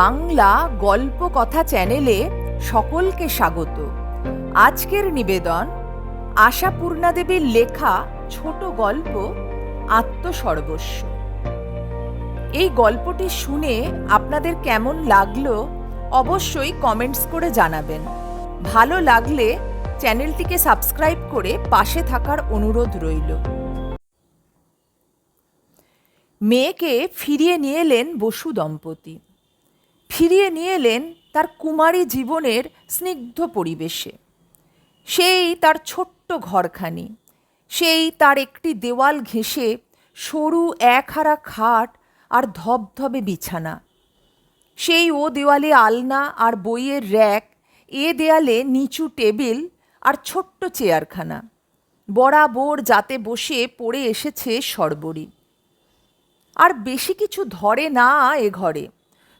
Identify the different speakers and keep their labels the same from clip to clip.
Speaker 1: বাংলা গল্প কথা চ্যানেলে সকলকে স্বাগত। আজকের নিবেদন আশাপূর্ণা দেবীর লেখা ছোট গল্প আত্মসর্বস্ব। এই গল্পটি শুনে আপনাদের কেমন লাগল অবশ্যই কমেন্টস করে জানাবেন। ভালো লাগলে চ্যানেলটিকে সাবস্ক্রাইব করে পাশে থাকার অনুরোধ রইল। মেয়েকে ফিরিয়ে নিয়ে এলেন বসু দম্পতি। ফিরিয়ে নিয়ে এলেন তার কুমারী জীবনের স্নিগ্ধ পরিবেশে। সেই তার ছোট্ট ঘরখানি, সেই তার একটি দেওয়াল ঘেঁষে সরু একহারা খাট আর ধবধবে বিছানা। সেই ও দেওয়ালে আলনা আর বইয়ের র্যাক, এ দেয়ালে নিচু টেবিল আর ছোট্ট চেয়ারখানা। বরাবর যাতে বসে পড়ে এসেছে সর্বরী। আর বেশি কিছু ধরে না এ ঘরে।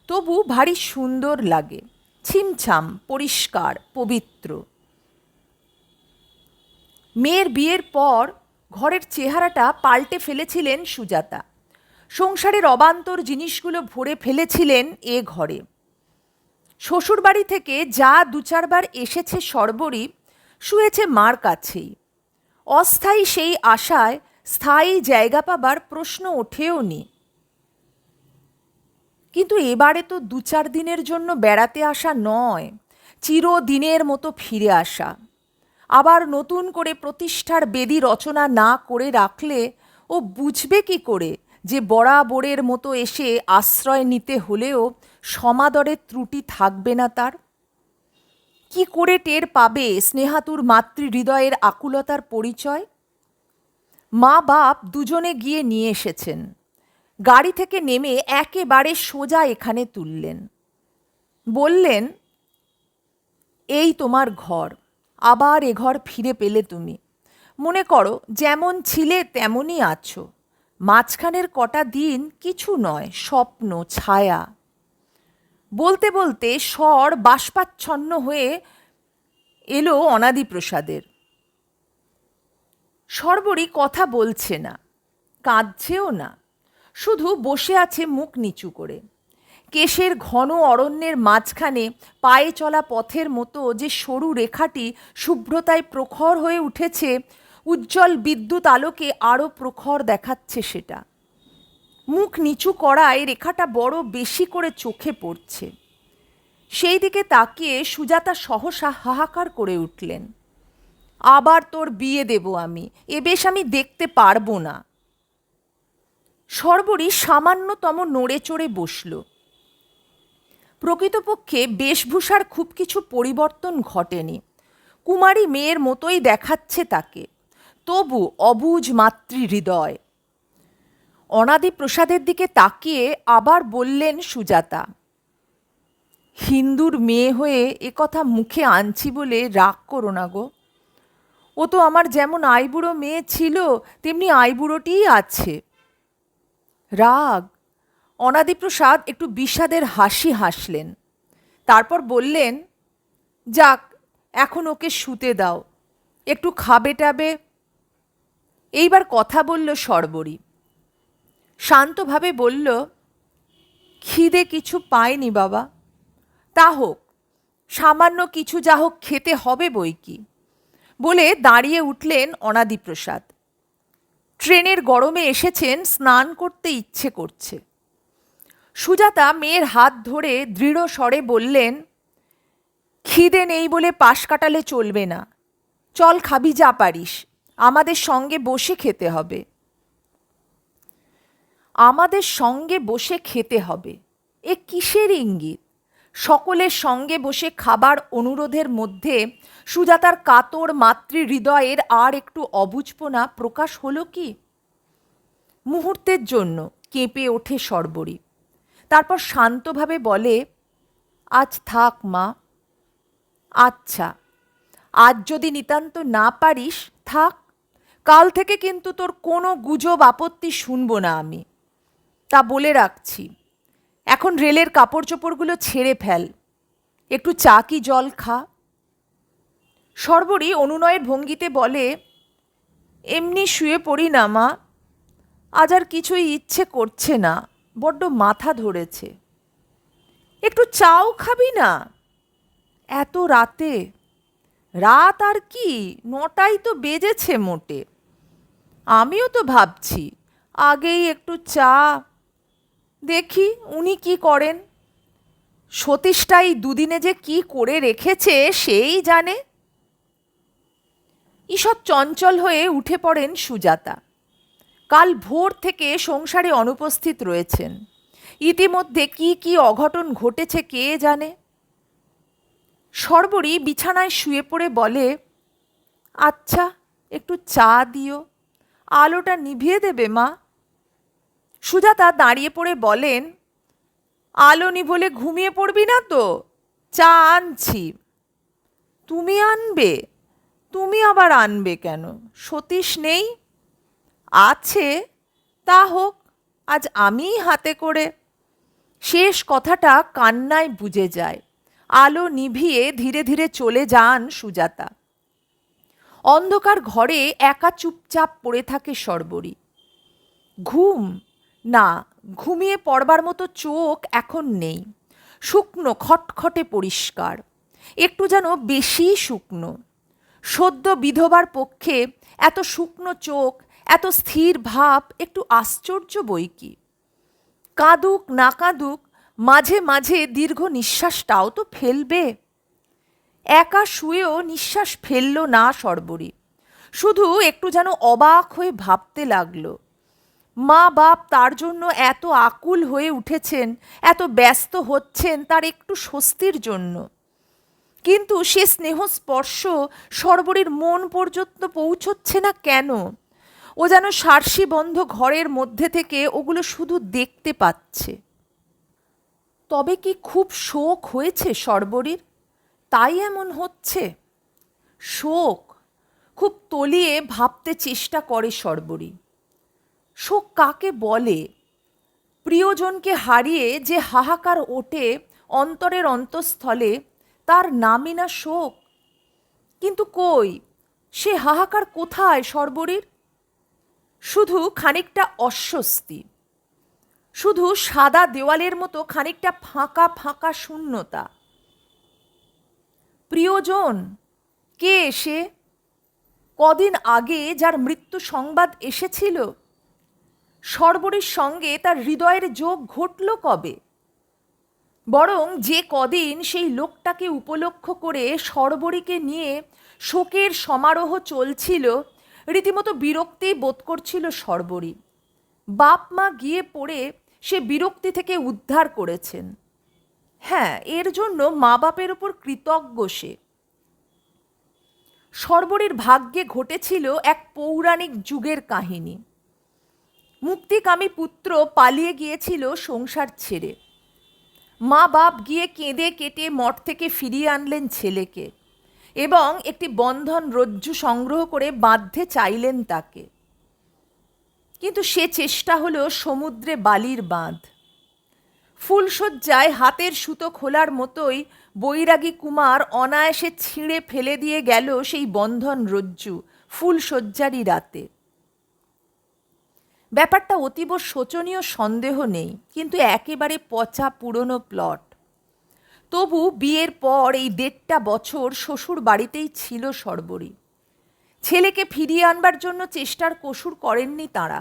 Speaker 1: তবু ভারী সুন্দর লাগে, ছিমছাম, পরিষ্কার, পবিত্র। মেয়ের বিয়ের পর ঘরের চেহারাটা পাল্টে ফেলেছিলেন সুজাতা। সংসারের অবান্তর জিনিসগুলো ভরে ফেলেছিলেন এ ঘরে। শ্বশুরবাড়ি থেকে যা দু চারবার এসেছে সর্বরী, শুয়েছে মার কাছেই। অস্থায়ী সেই আশায় স্থায়ী জায়গা পাবার প্রশ্ন ওঠেও নি কিন্তু এবারে তো দু চার দিনের জন্য বেড়াতে আসা নয় চিরদিনের মতো ফিরে আসা। আবার নতুন করে প্রতিষ্ঠার বেদি রচনা না করে রাখলে ও বুঝবে কি করে যে বরাবরের মতো এসে আশ্রয় নিতে হলেও সমাদরের ত্রুটি থাকবে না তার? কি করে টের পাবে স্নেহাতুর মাতৃ হৃদয়ের আকুলতার পরিচয়? মা বাপ দুজনে গিয়ে নিয়ে এসেছেন। গাড়ি থেকে নেমে একেবারে সোজা এখানে তুললেন। বললেন, এই তোমার ঘর, আবার এ ঘর ফিরে পেলে তুমি। মনে করো, যেমন ছিলে তেমনই আছো। মাঝখানের কটা দিন কিছু নয়, স্বপ্ন, ছায়া। বলতে বলতে স্বর বাষ্পাচ্ছন্ন হয়ে এলো অনাদিপ্রসাদের। সর্বরী কথা বলছে না, কাঁদছেও না। শুধু বসে আছে মুখ নিচু করে। কেশের ঘন অরণ্যের মাঝখানে পায়ে চলা পথের মতো যে সরু রেখাটি শুভ্রতায় প্রখর হয়ে উঠেছে, উজ্জ্বল বিদ্যুৎ আলোকে আরও প্রখর দেখাচ্ছে সেটা। মুখ নিচু করায় রেখাটা বড় বেশি করে চোখে পড়ছে। সেই দিকে তাকিয়ে সুজাতা সহসা হাহাকার করে উঠলেন। আবার তোর বিয়ে দেব আমি, এ বেশ আমি দেখতে পারব না। সর্বরী সামান্যতম নড়ে চড়ে বসল। প্রকৃতপক্ষে বেশভূষার খুব কিছু পরিবর্তন ঘটেনি। কুমারী মেয়ের মতোই দেখাচ্ছে তাকে। তবু অবুজ মাতৃ হৃদয় অনাদি প্রসাদের দিকে তাকিয়ে আবার বললেন সুজাতা, হিন্দুর মেয়ে হয়ে এ কথা মুখে আনছি বলে রাগ করো না গো। ও তো আমার যেমন আইবুড়ো মেয়ে ছিল, তেমনি আইবুড়োটিই আছে। রাগ। অনাদিপ্রসাদ একটু বিষাদের হাসি হাসলেন। তারপর বললেন, যাক, এখন ওকে শুতে দাও। একটু খাবে টাবে। এইবার কথা বলল সর্বরী। শান্তভাবে বলল, খিদে কিছু পায়নি বাবা। তা হোক, সামান্য কিছু যা হোক খেতে হবে বই কি? বলে দাঁড়িয়ে উঠলেন অনাদিপ্রসাদ। ট্রেনের গরমে এসেছেন, স্নান করতে ইচ্ছে করছে। সুজাতা মেয়ের হাত ধরে দৃঢ় স্বরে বললেন, খিদে নেই বলে পাশ কাটালে চলবে না। চল খাবি, যা পারিস। আমাদের সঙ্গে বসে খেতে হবে। আমাদের সঙ্গে বসে খেতে হবে। এ কিসের ইঙ্গিত? সকলের সঙ্গে বসে খাবার অনুরোধের মধ্যে সুজাতার কাতর মাতৃ হৃদয়ের আর একটু অবুঝপনা প্রকাশ হলো কি? মুহূর্তের জন্য কেঁপে ওঠে সর্বরী। তারপর শান্তভাবে বলে, আজ থাক মা আচ্ছা আজ যদি নিতান্ত না পারিস, থাক, কাল থেকে কিন্তু তোর কোনো গুজব আপত্তি শুনব না আমি। তা বলে রাখছি, এখন রেলের কাপড় চোপড়গুলো ছেড়ে ফেল, একটু চা কি জল খা। সর্বরী অনুনয়ের ভঙ্গিতে বলে, এমনি শুয়ে পড়ি না, মা। আজ আর কিছুই ইচ্ছে করছে না। বড্ড মাথা ধরেছে। একটু চাও খাবি না? এত রাতে? রাত আর কি? নটাই তো বেজেছে মোটে। আমিও তো ভাবছি, আগেই একটু চা। দেখি উনি কি করেন? সতীশটাই দুদিনে যে কি করে রেখেছে, সেই জানে। ঈষৎ চঞ্চল হয়ে উঠে পড়েন সুজাতা। কাল ভোর থেকে সংসারে অনুপস্থিত রয়েছেন। ইতিমধ্যে কি কি অঘটন ঘটেছে কে জানে? সর্বরী বিছানায় শুয়ে পড়ে বলে আচ্ছা একটু চা দিও। আলোটা নিভিয়ে দেবে, মা। সুজাতা দাঁড়িয়ে পড়ে বলেন, আলো নিভলে ঘুমিয়ে পড়বি না তো? চা আনছি। তুমি আনবে? তুমি আবার আনবে কেন? সতীশ নেই? আছে, তা হোক, আজ আমিই হাতে করে। শেষ কথাটা কান্নায় বুঝে যায়। আলো নিভিয়ে ধীরে ধীরে চলে যান সুজাতা। অন্ধকার ঘরে একা চুপচাপ পড়ে থাকে সর্বরী। ঘুম? না, ঘুমিয়ে পড়বার মতো চোখ এখন নেই। শুকনো, খটখটে পরিষ্কার। একটু যেন বেশি শুকনো। সদ্য বিধবার পক্ষে এত শুকনো চোখ, এত স্থির ভাব, একটু আশ্চর্য বই কি? কাঁদুক না কাঁদুক, মাঝে মাঝে দীর্ঘ নিঃশ্বাসটাও তো ফেলবে। একা শুয়েও নিঃশ্বাস ফেলল না সর্বরী। শুধু একটু যেন অবাক হয়ে ভাবতে লাগল। মা বাপ তার জন্য এত আকুল হয়ে উঠেছেন, এত ব্যস্ত হচ্ছেন তার একটু স্বস্তির জন্য। কিন্তু সে স্নেহ স্পর্শ সর্বরীর মন পর্যন্ত পৌঁছচ্ছে না কেন? ও যেন সার্সি বন্ধ ঘরের মধ্যে থেকে ওগুলো শুধু দেখতে পাচ্ছে। তবে কি খুব শোক হয়েছে সর্বরীর? তাই এমন হচ্ছে? শোক? খুব তলিয়ে ভাবতে চেষ্টা করে সর্বরী শোক কাকে বলে? প্রিয়জনকে হারিয়ে যে হাহাকার ওঠে অন্তরের অন্তঃস্থলে তার নামই না শোক। কিন্তু কই? সে হাহাকার কোথায় সর্বরীর? শুধু খানিকটা অস্বস্তি। শুধু সাদা দেওয়ালের মতো খানিকটা ফাঁকা ফাঁকা শূন্যতা। প্রিয়জন, কে এসে কদিন আগে যার মৃত্যু সংবাদ এসেছিল। সর্বরীর সঙ্গে তার হৃদয়ের যোগ ঘটল কবে? বরং যে কদিন সেই লোকটাকে উপলক্ষ করে সর্বরীকে নিয়ে শোকের সমারোহ চলছিল, রীতিমতো বিরক্তি বোধ করছিল সর্বরী। বাপ মা গিয়ে পড়ে সে বিরক্তি থেকে উদ্ধার করেছেন। হ্যাঁ এর জন্য মা বাপের ওপর কৃতজ্ঞ সে। সর্বরীর ভাগ্যে ঘটেছিল এক পৌরাণিক যুগের কাহিনী। মুক্তিকামী পুত্র পালিয়ে গিয়েছিল সংসার ছেড়ে। মা বাপ গিয়ে কেঁদে কেটে মঠ থেকে ফিরিয়ে আনলেন ছেলেকে এবং একটি বন্ধন রজ্জু সংগ্রহ করে বাঁধতে চাইলেন তাকে। কিন্তু সে চেষ্টা হলো সমুদ্রে বালির বাঁধ। ফুলশয্যায় হাতের সুতো খোলার মতোই বৈরাগী কুমার অনায়াসে ছিঁড়ে ফেলে দিয়ে গেল সেই বন্ধন রজ্জু ফুলশয্যারই রাতে। ব্যাপারটা অতীব শোচনীয় সন্দেহ নেই, কিন্তু একেবারে পচা পুরনো প্লট তবু বিয়ের পর এই দেড়টা বছর শ্বশুর বাড়িতেই ছিল সর্বরী। ছেলেকে ফিরিয়ে আনবার জন্য চেষ্টার কসুর করেননি তাঁরা।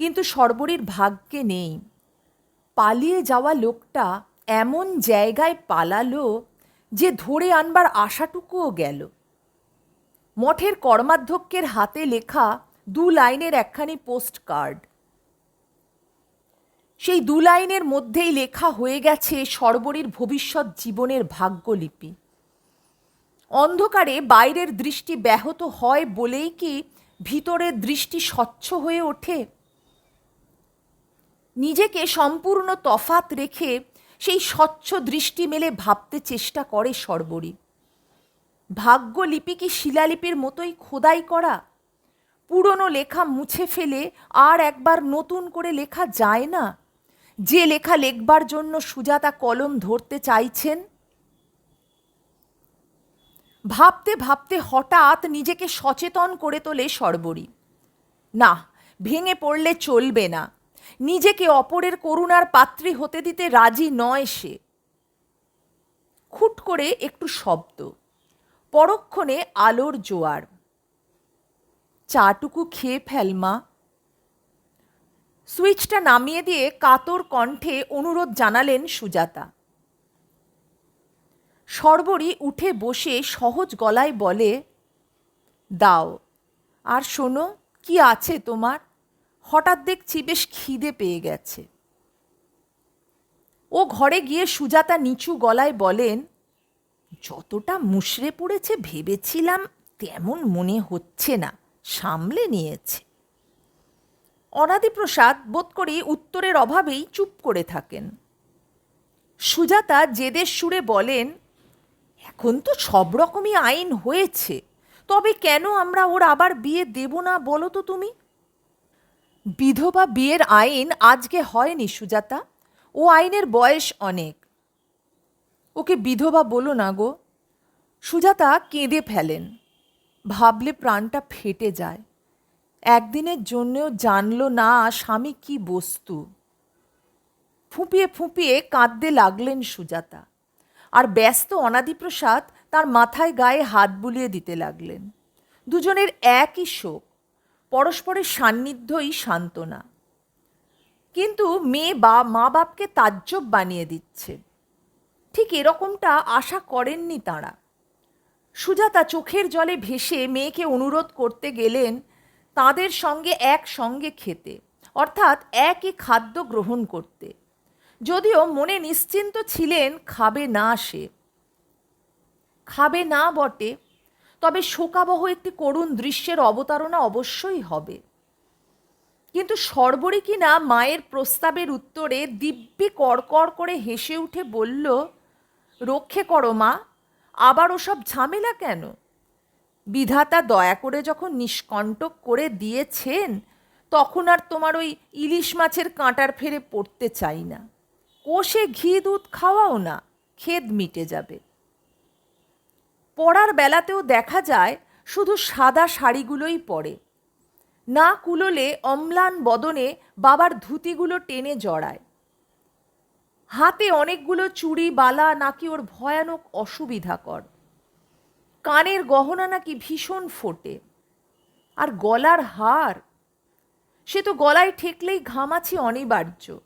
Speaker 1: কিন্তু সর্বরীর ভাগ্যে নেই। পালিয়ে যাওয়া লোকটা এমন জায়গায় পালালো যে ধরে আনবার আশাটুকুও গেল। মঠের কর্মাধ্যক্ষের হাতে লেখা দু লাইনের একখানি পোস্ট কার্ড সেই দু লাইনের মধ্যেই লেখা হয়ে গেছে সর্বরীর ভবিষ্যৎ জীবনের ভাগ্যলিপি। অন্ধকারে বাইরের দৃষ্টি ব্যাহত হয় বলেই কি ভিতরের দৃষ্টি স্বচ্ছ হয়ে ওঠে? নিজেকে সম্পূর্ণ তফাত রেখে সেই স্বচ্ছ দৃষ্টি মেলে ভাবতে চেষ্টা করে সর্বরী। ভাগ্যলিপি কি শিলালিপির মতোই খোদাই করা? পুরনো লেখা মুছে ফেলে আর একবার নতুন করে লেখা যায় না। যে লেখা লেখবার জন্য সুজাতা কলম ধরতে চাইছেন, ভাবতে ভাবতে হঠাৎ নিজেকে সচেতন করে তোলে সর্বরী। না, ভেঙে পড়লে চলবে না। নিজেকে অপরের করুণার পাত্রী হতে দিতে রাজি নয় সে। খুট করে একটু শব্দ। পরক্ষণে আলোর জোয়ার। চাটুকু খেয়ে ফেল, মা। সুইচটা নামিয়ে দিয়ে কাতর কণ্ঠে অনুরোধ জানালেন সুজাতা। সর্বরী উঠে বসে সহজ গলায় বলে, দাও, আর শোনো, কি আছে তোমার? হঠাৎ দেখছি বেশ খিদে পেয়ে গেছে। ও ঘরে গিয়ে সুজাতা নিচু গলায় বলেন, যতটা মুশড়ে পড়েছে ভেবেছিলাম তেমন মনে হচ্ছে না। সামলে নিয়েছে। অনাদিপ্রসাদ বোধ করি উত্তরের অভাবেই চুপ করে থাকেন। সুজাতা জেদের সুরে বলেন, এখন তো সব রকমই আইন হয়েছে, তবে কেন আমরা ওর আবার বিয়ে দেব না বলো তো তুমি? বিধবা বিয়ের আইন আজকে হয়নি সুজাতা, ও আইনের বয়স অনেক। ওকে বিধবা বলো না গো। সুজাতা কেঁদে ফেলেন। ভাবলে প্রাণটা ফেটে যায়। একদিনের জন্যেও জানলো না স্বামী কি বস্তু। ফুঁপিয়ে ফুঁপিয়ে কাঁদতে লাগলেন সুজাতা। আর ব্যস্ত অনাদিপ্রসাদ তার মাথায় গায়ে হাত বুলিয়ে দিতে লাগলেন। দুজনের একই শোক, পরস্পরের সান্নিধ্যই সান্ত্বনা। কিন্তু মেয়ে বা মা বাপকে তাজ্জব বানিয়ে দিচ্ছে। ঠিক এরকমটা আশা করেননি তাঁরা। সুজাতা চোখের জলে ভেসে মেয়েকে অনুরোধ করতে গেলেন তাদের সঙ্গে একসঙ্গে খেতে, অর্থাৎ একই খাদ্য গ্রহণ করতে। যদিও মনে নিশ্চিন্ত ছিলেন খাবে না সে। খাবে না বটে, তবে শোকাবহ একটি করুণ দৃশ্যের অবতারণা অবশ্যই হবে। কিন্তু সর্বরী কিনা মায়ের প্রস্তাবের উত্তরে দিব্যি কড়কড় করে হেসে উঠে বলল, রক্ষে করো মা আবার ওসব ঝামেলা কেন? বিধাতা দয়া করে যখন নিষ্কণ্টক করে দিয়েছেন, তখন আর তোমার ওই ইলিশ মাছের কাঁটার ফেরে পড়তে চাই না। কোষে ঘি দুধ খাওয়াও না, খেদ মিটে যাবে। পড়ার বেলাতেও দেখা যায়, শুধু সাদা শাড়িগুলোই পরে। না কুলোলে অম্লান বদনে বাবার ধুতিগুলো টেনে জড়ায়। হাতে অনেকগুলো চুড়ি, বালা নাকি ওর ভয়ানক অসুবিধাকর। কানের গহনা নাকি ভীষণ ফোটে। আর গলার হার, সে তো গলায় ঠেকলেই ঘামাছি অনিবার্য।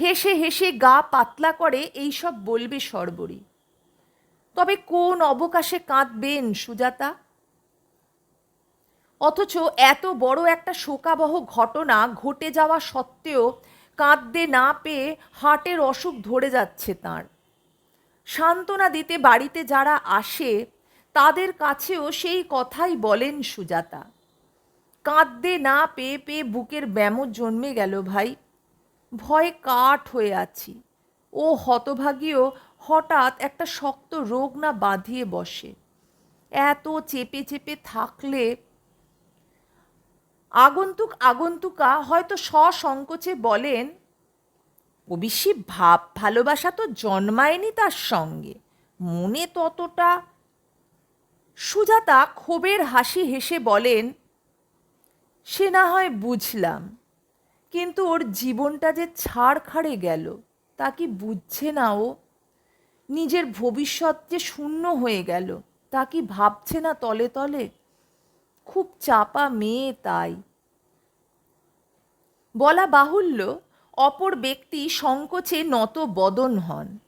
Speaker 1: হেসে হেসে গা পাতলা করে এইসব বলবে সর্বরী। তবে কোন অবকাশে কাঁদবেন সুজাতা? অথচ এত বড় একটা শোকাবহ ঘটনা ঘটে যাওয়া সত্ত্বেও কাঁদতে না পেয়ে হার্টের অসুখ ধরে যাচ্ছে তার। সান্ত্বনা দিতে বাড়িতে যারা আসে, তাদের কাছেও সেই কথাই বলেন সুজাতা। কাঁদতে না পেয়ে পেয়ে বুকের ব্যামো জন্মে গেল ভাই। ভয়ে কাঠ হয়ে আছি। ও হতভাগীও হঠাৎ একটা শক্ত রোগ না বাঁধিয়ে বসে। এত চেপে চেপে থাকলে আগন্তুক আগন্তুকা হয়তো সসংকোচে বলেন অবিশ্যই ভাব ভালোবাসা তো জন্মায়নি তার সঙ্গে। মনে ততটা সুজাতা ক্ষোভের হাসি হেসে বলেন, সে না হয় বুঝলাম, কিন্তু ওর জীবনটা যে ছাড় খাড়ে গেল, তা কি বুঝছে না ও? নিজের ভবিষ্যৎ যে শূন্য হয়ে গেল, তা কি ভাবছে না তলে তলে? খুব চাপা মেয়ে তাই। বলা বাহুল্য, অপর ব্যক্তি সংকোচে নত বদন হন।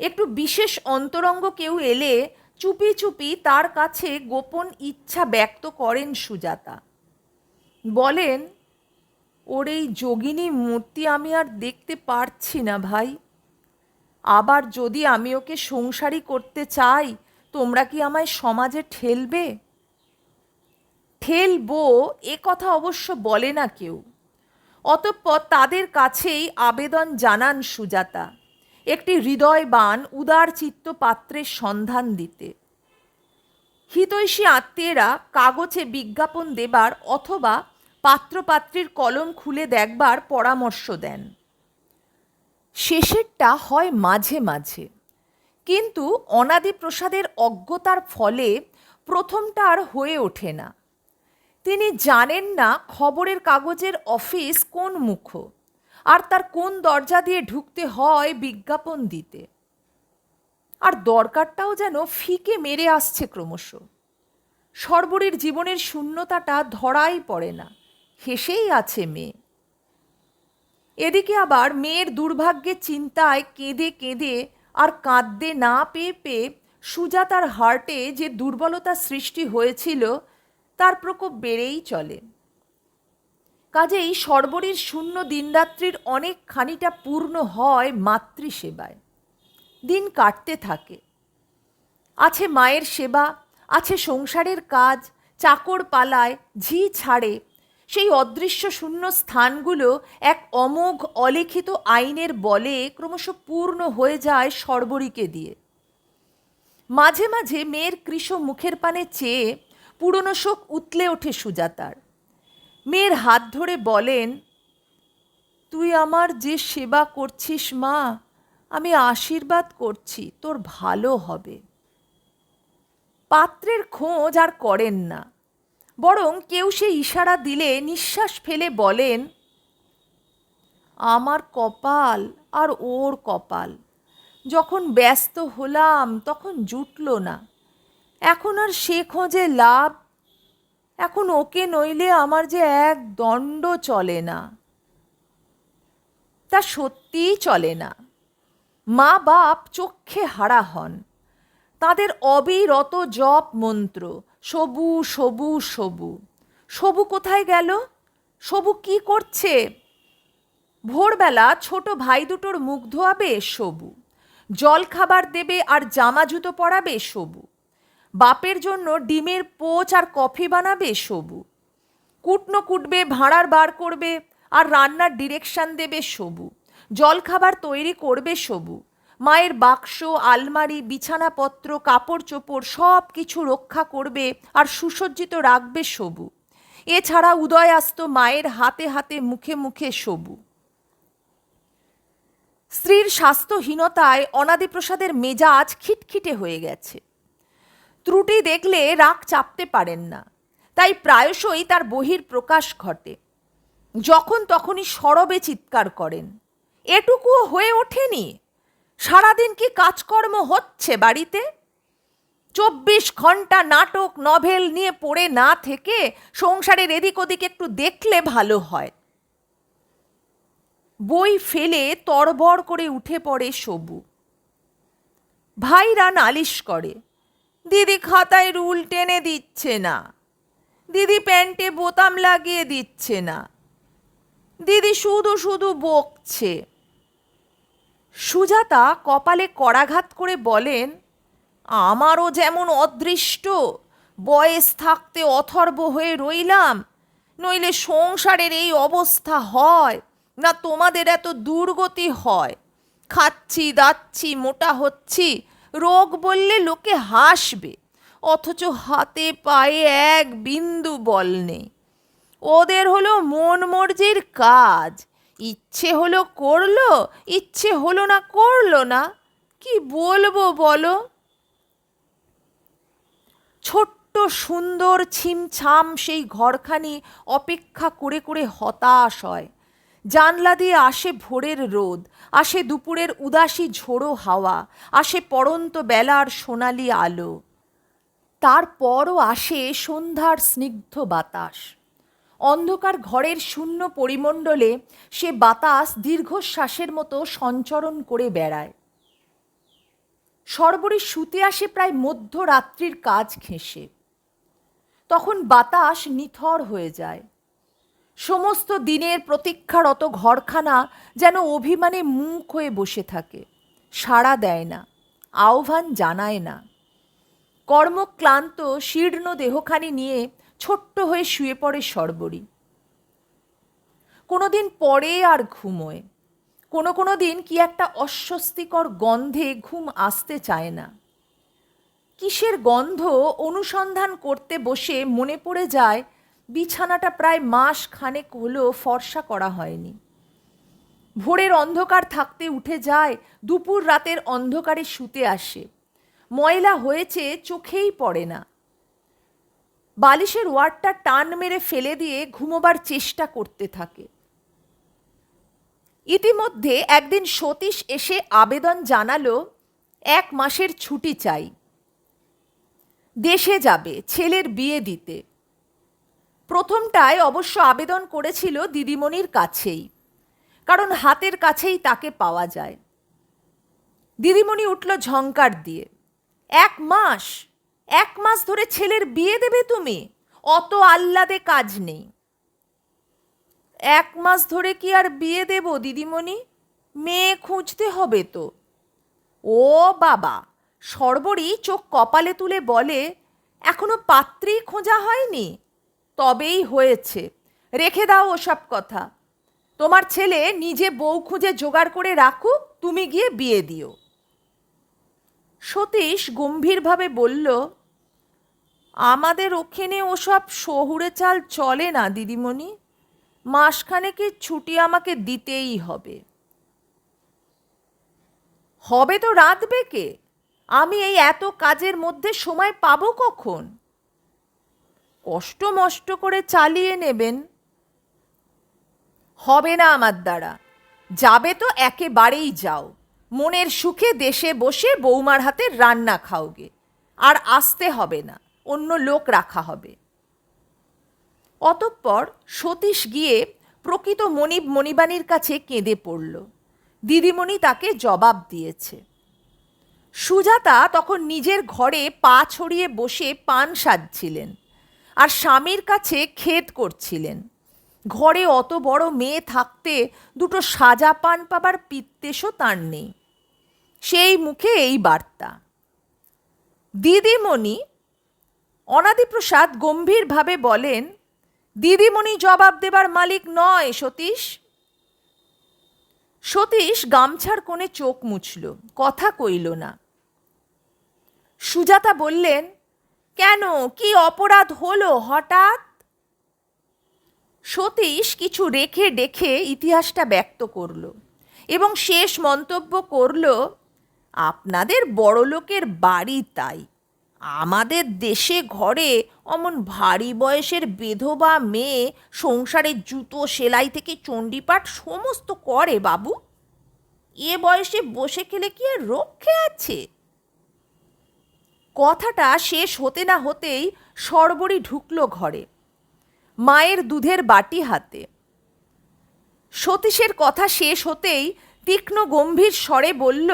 Speaker 1: একটু বিশেষ অন্তরঙ্গ কেউ এলে চুপি চুপি তার কাছে গোপন ইচ্ছা ব্যক্ত করেন সুজাতা। বলেন, ওর এই যোগিনী মূর্তি আমি আর দেখতে পারছি না ভাই। আবার যদি আমি ওকে সংসারী করতে চাই, তোমরা কি আমায় সমাজে ঠেলবে? ঠেলবো এ কথা অবশ্য বলে না কেউ। অতঃপর তাদের কাছেই আবেদন জানান সুজাতা। একটি হৃদয়বান, উদার চিত্ত পাত্রের সন্ধান দিতে। হিতৈষী আত্মীয়রা কাগজে বিজ্ঞাপন দেবার অথবা পাত্রপাত্রীর কলম খুলে দেখবার পরামর্শ দেন। শেষেরটা হয় মাঝে মাঝে। কিন্তু অনাদি প্রসাদের অজ্ঞতার ফলে প্রথমটা আর হয়ে ওঠে না। তিনি জানেন না খবরের কাগজের অফিস কোন মুখ আর তার কোন দরজা দিয়ে ঢুকতে হয় বিজ্ঞাপন দিতে। আর দরকারটাও যেন ফিকে মেরে আসছে ক্রমশ। সর্বরীর জীবনের শূন্যতাটা ধরাই পড়ে না, হেসেই আছে মেয়ে। এদিকে আবার মেয়ের দুর্ভাগ্যের চিন্তায় কেঁদে কেঁদে আর কাঁদতে না পেয়ে পেয়ে সুজাতার হার্টে যে দুর্বলতা সৃষ্টি হয়েছিল তার প্রকোপ বেড়েই চলে। কাজেই সর্বরীর শূন্য দিনরাত্রির অনেক খানিটা পূর্ণ হয় মাতৃসেবায়। দিন কাটতে থাকে। আছে মায়ের সেবা, আছে সংসারের কাজ, চাকর পালায়, ঝি ছাড়ে। সেই অদৃশ্য শূন্য স্থানগুলো এক অমোঘ অলিখিত আইনের বলে ক্রমশ পূর্ণ হয়ে যায় সর্বরীকে দিয়ে। মাঝে মাঝে মেয়ের কৃষ মুখের পানে চেয়ে পুরনো শোক উতলে ওঠে সুজাতার। মেয়ের হাত ধরে বলেন, তুই আমার যে সেবা করছিস মা, আমি আশীর্বাদ করছি, তোর ভালো হবে। পাত্রের খোঁজ আর করেন না। বরং কেউ সে ইশারা দিলে নিঃশ্বাস ফেলে বলেন, আমার কপাল আর ওর কপাল। যখন ব্যস্ত হলাম, তখন জুটল না। এখন আর সে খোঁজে লাভ? এখন ওকে নইলে আমার যে এক দণ্ড চলে না। তা সত্যিই চলে না। মা বাপ চক্ষে হারা হন। তাদের অবিরত জপ মন্ত্র, সবু সবু সবু। সবু কোথায় গেল? সবু কি করছে? ভোরবেলা ছোট ভাই দুটোর মুখ ধোয়াবে সবু। জল খাবার দেবে আর জামা জুতো পরাবে সবু। বাপের জন্য ডিমের পোচ আর কফি বানাবে সবু। কুটনো কুটবে, ভাঁড়ার বার করবে আর রান্নার ডিরেকশন দেবে সবু। জলখাবার তৈরি করবে সবু। মায়ের বাক্স, আলমারি, বিছানাপত্র কাপড় চোপড় সব কিছু রক্ষা করবে আর সুসজ্জিত রাখবে সবু। এছাড়া উদয় আসত মায়ের হাতে হাতে মুখে মুখে সবু। স্ত্রীর স্বাস্থ্যহীনতায় অনাদিপ্রসাদের মেজাজ খিটখিটে হয়ে গেছে। ত্রুটি দেখলে রাগ চাপতে পারেন না। তাই প্রায়শই তার বহির প্রকাশ ঘটে। যখন তখনই সরবে চিৎকার করেন। এটুকুও হয়ে ওঠেনি? সারাদিন কি কাজকর্ম হচ্ছে বাড়িতে? চব্বিশ ঘণ্টা নাটক, নভেল নিয়ে পড়ে না থেকে সংসারের এদিক ওদিক একটু দেখলে ভালো হয়। বই ফেলে তরবর করে উঠে পড়ে সবু। ভাইরা নালিশ করে দিদি খাতায় রুল টেনে দিচ্ছে না। দিদি প্যান্টে বোতাম লাগিয়ে দিচ্ছে না। দিদি শুধু শুধু বকছে। সুজাতা কপালে করাঘাত করে বলেন, আমারও যেমন অদৃষ্ট, বয়স থাকতে অথর্ব হয়ে রইলাম, নইলে সংসারের এই অবস্থা হয়, না তোমাদের এত দুর্গতি হয়। খাচ্ছি, দাচ্ছি, মোটা হচ্ছি রোগ বললে লোকে হাসবে, অথচ হাতে পায়ে এক বিন্দু বল নেই। ওদের হলো মন মর্জির কাজ, ইচ্ছে হলো করল, ইচ্ছে হলো না করল না, কি বলব বলো? ছোট্ট সুন্দর ছিমছাম সেই ঘরখানি অপেক্ষা করে করে হতাশ হয়। জানলা দিয়ে আসে ভোরের রোদ, আসে দুপুরের উদাসী ঝোড়ো হাওয়া, আসে পড়ন্ত বেলার সোনালি আলো। তারপরও আসে সন্ধ্যার স্নিগ্ধ বাতাস। অন্ধকার ঘরের শূন্য পরিমণ্ডলে সে বাতাস দীর্ঘশ্বাসের মতো সঞ্চরণ করে বেড়ায়। সর্বরী শুতে আসে প্রায় মধ্যরাত্রির কাজ ঘেঁষে। তখন বাতাস নিথর হয়ে যায়। সমস্ত দিনের প্রতীক্ষারত ঘরখানা যেন অভিমানে মুখ হয়ে বসে থাকে। সাড়া দেয় না, আহ্বান জানায় না। কর্মক্লান্ত, শীর্ণ দেহখানি নিয়ে ছোট্ট হয়ে শুয়ে পড়ে সর্বরী। কোনোদিন পরে আর ঘুমোয়। কোনো কোনো দিন কি একটা অস্বস্তিকর গন্ধে ঘুম আসতে চায় না। কিসের গন্ধ অনুসন্ধান করতে বসে মনে পড়ে যায় বিছানাটা প্রায় মাস খানেক হলো ফর্সা করা হয়নি। ভোরের অন্ধকার থাকতে উঠে যায়, দুপুর রাতের অন্ধকারে শুতে আসে। ময়লা হয়েছে, চোখেই পড়ে না। বালিশের ওয়ার্ডটা টান মেরে ফেলে দিয়ে ঘুমোবার চেষ্টা করতে থাকে। ইতিমধ্যে একদিন সতীশ এসে আবেদন জানালো, এক মাসের ছুটি চাই। দেশে যাবে, ছেলের বিয়ে দিতে। প্রথমটায় অবশ্য আবেদন করেছিল দিদিমণির কাছেই, কারণ হাতের কাছেই তাকে পাওয়া যায়। দিদিমণি উঠল ঝঙ্কার দিয়ে, এক মাস এক মাস ধরে ছেলের বিয়ে দেবে তুমি? অত আহ্লাদে কাজ নেই। এক মাস ধরে কি আর বিয়ে দেব দিদিমণি? মেয়ে খুঁজতে হবে তো। ও বাবা সর্বরী চোখ কপালে তুলে বলে, এখনও পাত্রী খোঁজা হয়নি? তবেই হয়েছে। রেখে দাও ওসব কথা। তোমার ছেলে নিজে বউ খুঁজে জোগাড় করে রাখুক, তুমি গিয়ে বিয়ে দিও। সতীশ গম্ভীরভাবে বলল, আমাদের ওখানে ওসব শহুরে চাল চলে না, দিদিমণি। মাসখানেকের ছুটি আমাকে দিতেই হবে। হবে তো রাঁধবে কে আমি এই এত কাজের মধ্যে সময় পাবো কখন? কষ্ট মষ্ট করে চালিয়ে নেবেন। হবে না আমার দ্বারা। যাবে তো একেবারেই যাও। মনের সুখে দেশে বসে বৌমার হাতে রান্না খাওগে। আর আসতে হবে না, অন্য লোক রাখা হবে। অতঃপর সতীশ গিয়ে প্রকৃত মনিব মণিবাণীর কাছে কেঁদে পড়ল। দিদিমণি তাকে জবাব দিয়েছে, সুজাতা তখন নিজের ঘরে পা ছড়িয়ে বসে পান সাজছিলেন। আর স্বামীর কাছে খেদ করছিলেন। ঘরে অত বড় মেয়ে থাকতে দুটো সাজা পান পাবার পিত্তেশও তার নেই। সেই মুখে এই বার্তা। দিদিমণি অনাদিপ্রসাদ গম্ভীরভাবে বলেন, দিদিমণি জবাব দেবার মালিক নয়, সতীশ। সতীশ গামছার কোণে চোখ মুছল, কথা কইল না। সুজাতা বললেন কেন? কি অপরাধ হলো হঠাৎ? সতীশ কিছু রেখে ডেখে ইতিহাসটা ব্যক্ত করল এবং শেষ মন্তব্য করল, আপনাদের বড়লোকের বাড়ি তাই। আমাদের দেশে ঘরে অমন ভারী বয়সের বেধবা মেয়ে সংসারের জুতো, সেলাই থেকে চণ্ডীপাঠ সমস্ত করে বাবু। এ বয়সে বসে খেলে কি আর রক্ষে আছে? কথাটা শেষ হতে না হতেই সরবরি ঢুকলো ঘরে, মায়ের দুধের বাটি হাতে। সতীশের কথা শেষ হতেই তীক্ষ্ণ গম্ভীর স্বরে বলল,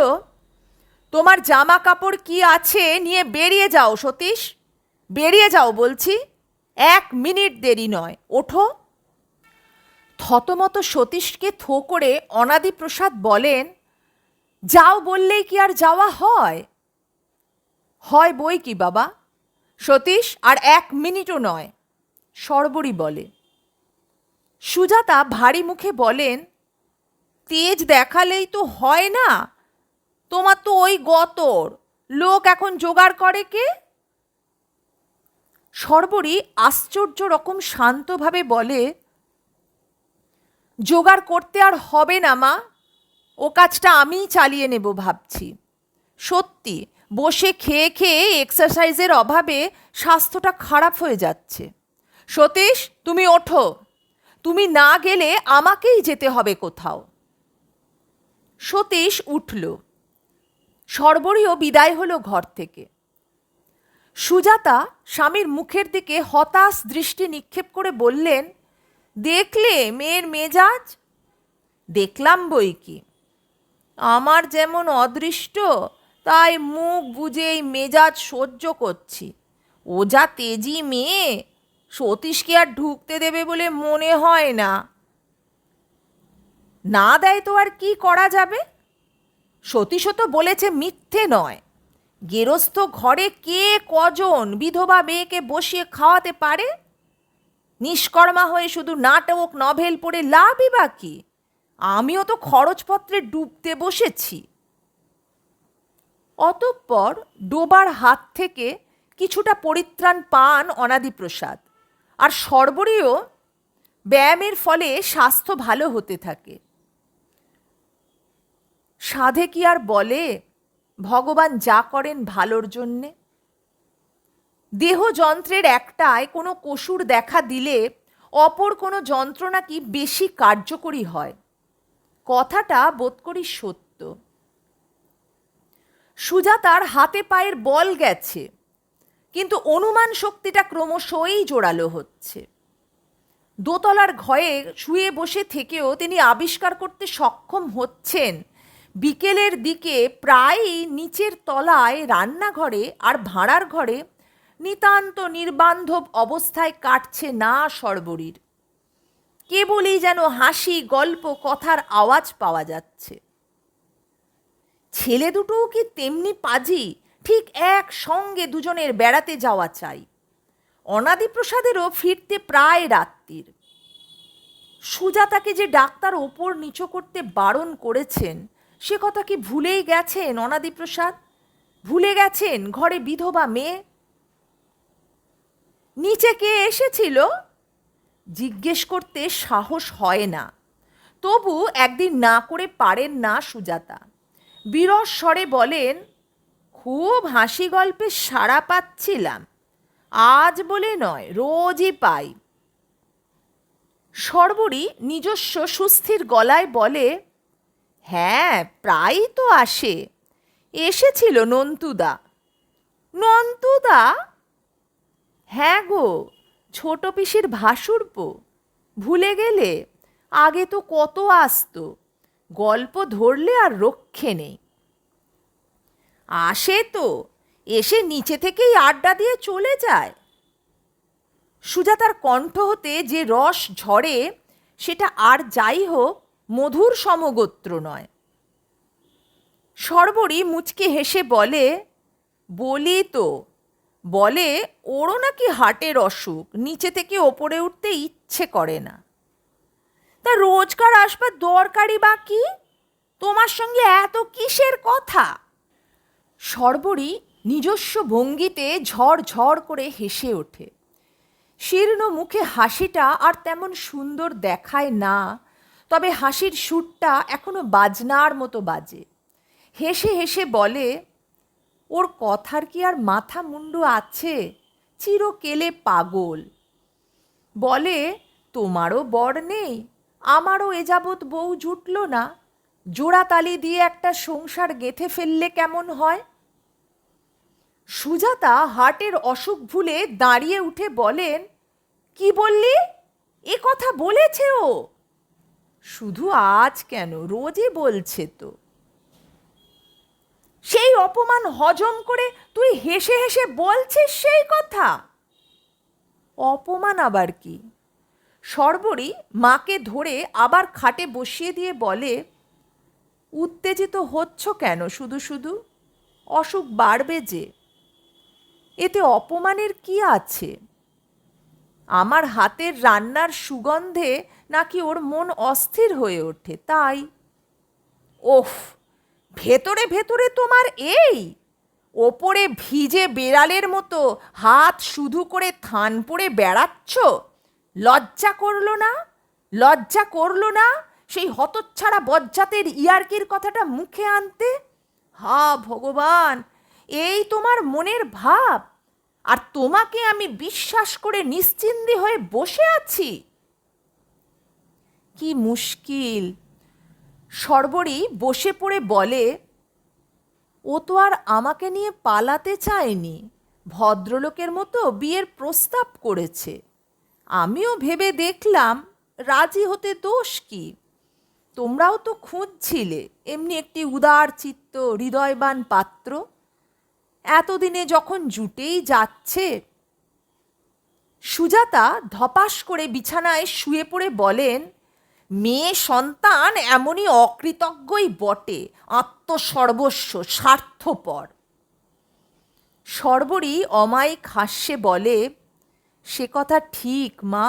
Speaker 1: তোমার জামা কাপড় কি আছে নিয়ে বেরিয়ে যাও সতীশ, বেরিয়ে যাও বলছি, এক মিনিট দেরি নয়, ওঠো। থতমত সতীশকে থো করে অনাদিপ্রসাদ বলেন, যাও বললেই কি আর যাওয়া হয়? হয় বই কি বাবা? সতীশ, আর এক মিনিটও নয়। সর্বরী বলে। সুজাতা ভারী মুখে বলেন, তেজ দেখালেই তো হয় না। তোমার তো ওই গতর। লোক এখন জোগাড় করে কে? সর্বরী আশ্চর্য রকম শান্তভাবে বলে, জোগাড় করতে আর হবে না মা। ও কাজটা আমিই চালিয়ে নেব ভাবছি। সত্যি বসে খেয়ে খেয়ে এক্সারসাইজের অভাবে স্বাস্থ্যটা খারাপ হয়ে যাচ্ছে। সতীশ, তুমি ওঠো। তুমি না গেলে আমাকেই যেতে হবে কোথাও। সতীশ উঠল। সর্বরীয় বিদায় হলো ঘর থেকে। সুজাতা স্বামীর মুখের দিকে হতাশ দৃষ্টি নিক্ষেপ করে বললেন, দেখলে মেয়ের মেজাজ? দেখলাম বই কি। আমার যেমন অদৃষ্ট তাই মুখ বুঝেই মেজাজ সহ্য করছি। ও যা তেজি মেয়ে, সতীশকে আর ঢুকতে দেবে বলে মনে হয় না। না দেয় তো আর কি করা যাবে? সতীশও তো বলেছে মিথ্যে নয়। গেরস্থ ঘরে কে কজন বিধবা মেয়েকে বসিয়ে খাওয়াতে পারে? নিষ্কর্মা হয়ে শুধু নাটক, নভেল পড়ে লাভই বা কি? আমিও তো খরচপত্রে ডুবতে বসেছি। অতঃপর ডোবার হাত থেকে কিছুটা পরিত্রাণ পান অনাদিপ্রসাদ। আর সর্বরীয় ব্যায়ামের ফলে স্বাস্থ্য ভালো হতে থাকে। সাধে কি আর বলে, ভগবান যা করেন ভালোর জন্যে? দেহযন্ত্রের একটায় কোনো কসুর দেখা দিলে অপর কোনো যন্ত্রণা কি বেশি কার্যকরী হয়? কথাটা বোধ করি সত্য। সুজাতার হাতে পায়ের বল গেছে, কিন্তু অনুমান শক্তিটা ক্রমশই জোরালো হচ্ছে। দোতলার ঘরে শুয়ে বসে থেকেও তিনি আবিষ্কার করতে সক্ষম হচ্ছেন। বিকেলের দিকে প্রায়ই নিচের তলায় রান্নাঘরে আর ভাঁড়ার ঘরে নিতান্ত নির্বান্ধব অবস্থায় কাটছে না সর্বরীর। কেবলই যেন হাসি, গল্প, কথার আওয়াজ পাওয়া যাচ্ছে। ছেলে দুটোও কি তেমনি পাজি? ঠিক এক সঙ্গে দুজনের বেড়াতে যাওয়া চাই। অনাদিপ্রসাদেরও ফিরতে প্রায় রাত্রির। সুজাতাকে যে ডাক্তার ওপর নিচু করতে বারণ করেছেন, সে কথা কি ভুলেই গেছেন অনাদিপ্রসাদ? ভুলে গেছেন ঘরে বিধবা মেয়ে? নিচে কে এসেছিল? জিজ্ঞেস করতে সাহস হয় না। তবু একদিন না করে পারেন না সুজাতা। বিরস স্বরে বলেন, খুব হাসি গল্পে সাড়া পাচ্ছিলাম। আজ বলে নয়, রোজই পাই। সর্বরী নিজস্ব সুস্থির গলায় বলে হ্যাঁ প্রায়ই তো আসে। এসেছিল নন্তুদা। নন্তুদা? হ্যাঁ গো, ছোট পিসির ভাসুরপো। ভুলে গেলে? আগে তো কত আসতো। গল্প ধরলে আর রক্ষে নেই। আসে তো, এসে নিচে থেকেই আড্ডা দিয়ে চলে যায়। সুজাতার কণ্ঠ হতে যে রস ঝরে, সেটা আর যাই হোক, মধুর সমগোত্র নয়। সর্বরী মুচকে হেসে বলে, বলি তো, বলে ওরও নাকি হার্টের অসুখ, নিচে থেকে ওপরে উঠতে ইচ্ছে করে না। তা রোজকার আসবার দরকারি বা কি? তোমার সঙ্গে এত কিসের কথা? সর্বরী নিজস্ব ভঙ্গিতে ঝড় ঝড় করে হেসে ওঠে। শীর্ণ মুখে হাসিটা আর তেমন সুন্দর দেখায় না, তবে হাসির সুরটা এখনও বাজনার মতো বাজে। হেসে হেসে বলে, ওর কথার কি আর মাথা মুন্ডু আছে? চিরকেলে পাগল। বলে, তোমারও বর নেই আমারও এ যাবৎ বউ জুটল না। জোড়াতালি দিয়ে একটা সংসার গেথে ফেললে কেমন হয়? সুজাতা হার্টের অসুখ ভুলে দাঁড়িয়ে উঠে বলেন, কি বললি? এ কথা বলেছে ও। শুধু আজ কেন? রোজই বলছে তো। সেই অপমান হজম করে তুই হেসে হেসে বলছিস সেই কথা? অপমান আবার কি? সর্বরী মাকে ধরে আবার খাটে বসিয়ে দিয়ে বলে, উত্তেজিত হচ্ছ কেন শুধু শুধু? অসুখ বাড়বে যে। এতে অপমানের কি আছে? আমার হাতের রান্নার সুগন্ধে নাকি ওর মন অস্থির হয়ে ওঠে, তাই? ওফ, ভেতরে ভেতরে তোমার এই? ওপরে ভিজে বেড়ালের মতো হাত শুধু করে থান পড়ে বেড়াচ্ছ? লজ্জা করল না? লজ্জা করল না? সেই হতচ্ছাড়া বজ্জাতের ইয়ার্কির কথাটা মুখে আনতে? হা ভগবান, এই তোমার মনের ভাব। আর তোমাকে আমি বিশ্বাস করে নিশ্চিন্দি হয়ে বসে আছি। কি মুশকিল। সর্বরী বসে পড়ে বলে, ও তো আর আমাকে নিয়ে পালাতে চায়নি। ভদ্রলোকের মতো বিয়ের প্রস্তাব করেছে। আমিও ভেবে দেখলাম রাজি হতে দোষ কি? তোমরাও তো খুঁজছিলে, এমনি একটি উদার চিত্ত, হৃদয়বান পাত্র। এতদিনে যখন জুটেই যাচ্ছে, সুজাতা ধপাস করে বিছানায় শুয়ে পড়ে বলেন, মেয়ে সন্তান এমনই অকৃতজ্ঞই বটে, আত্মসর্বস্ব স্বার্থপর। সর্বরী অমায়িক হাস্যে বলে সে কথা ঠিক মা।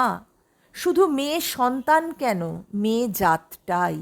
Speaker 1: শুধু মেয়ে সন্তান কেন মেয়ে জাতটাই।